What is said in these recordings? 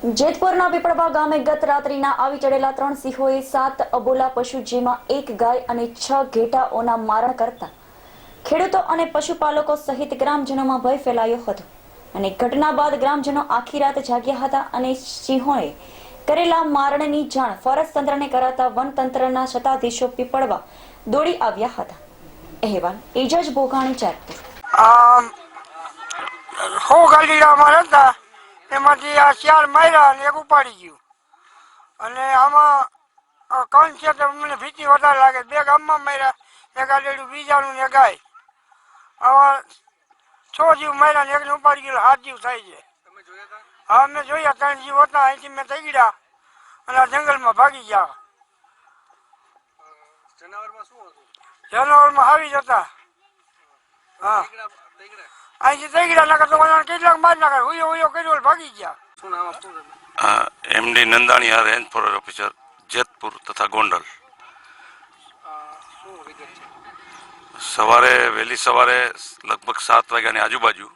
જેતપુરના પીપળવા ગામે ગત રાત્રિના આવી ચડેલા ત્રણ સિંહોએ સાત અબોલા પશુ જેમાં એક ગાય અને છ ઘેટાઓના મારણ કરતા ખેડૂતો અને પશુપાલકો સહિત ગ્રામજનોમાં ભય ફેલાયો હતો. અને ઘટના બાદ ગ્રામજનો આખી રાત જાગ્યા હતા અને સિંહોએ કરેલા મારણની જાણ ફોરેસ્ટ તંત્રને કરાતા વન તંત્રના સત્તાધીશો પીપળવા દોડી આવ્યા હતા. અહેવાલ એજજ સો ગાડીડા હતા એમાંથી આ ચાર માર્યા અને એક ઉપાડી ગયું. અને આમાં કણ છે તો મને ભીતિ વધારે લાગે. બે ગામમાં માર્યા એક આડેડું બીજાનું ને ગાય. આવા છ જીવ માર્યા ને એકને ઉપાડી ગયેલો સાત જીવ થાય છે. હા મેં જોયા ત્રણ જીવ હતા અહીંથી મેં થઈ ગયા અને આ જંગલમાં ભાગી ગયા. જનાવરમાં આવી જતા હા. અહીંથી થઈ ગયા નકર તો કેટલાક માર નાખે હુયો હુયો કર્યો ભાગી ગયા. શું નામ આ MD Nandaniya range forest officer Jetpur તથા ગોંડલ. સવારે વહેલી સવારે લગભગ સાત વાગ્યાની આજુબાજુ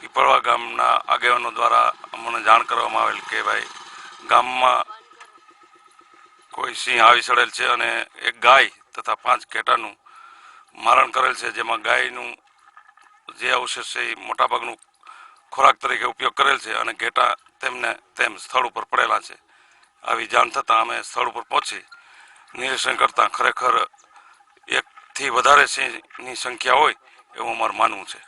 પીપળવા ગામના આગેવાનો દ્વારા અમને જાણ કરવામાં આવેલ કે ભાઈ ગામમાં કોઈ સિંહ આવી ચડેલ છે અને એક ગાય તથા પાંચ કેટાનું મારણ કરેલ છે જેમાં ગાયનું જે અવશેષ છે એ મોટાભાગનું ખોરાક તરીકે ઉપયોગ કરેલ છે અને ઘેટા તેમને તેમ સ્થળ ઉપર પડેલા છે. આવી જાણ થતાં અમે સ્થળ ઉપર પહોંચી નિરીક્ષણ કરતાં ખરેખર એકથી વધારે સિંહની સંખ્યા હોય એવું અમારું માનવું છે.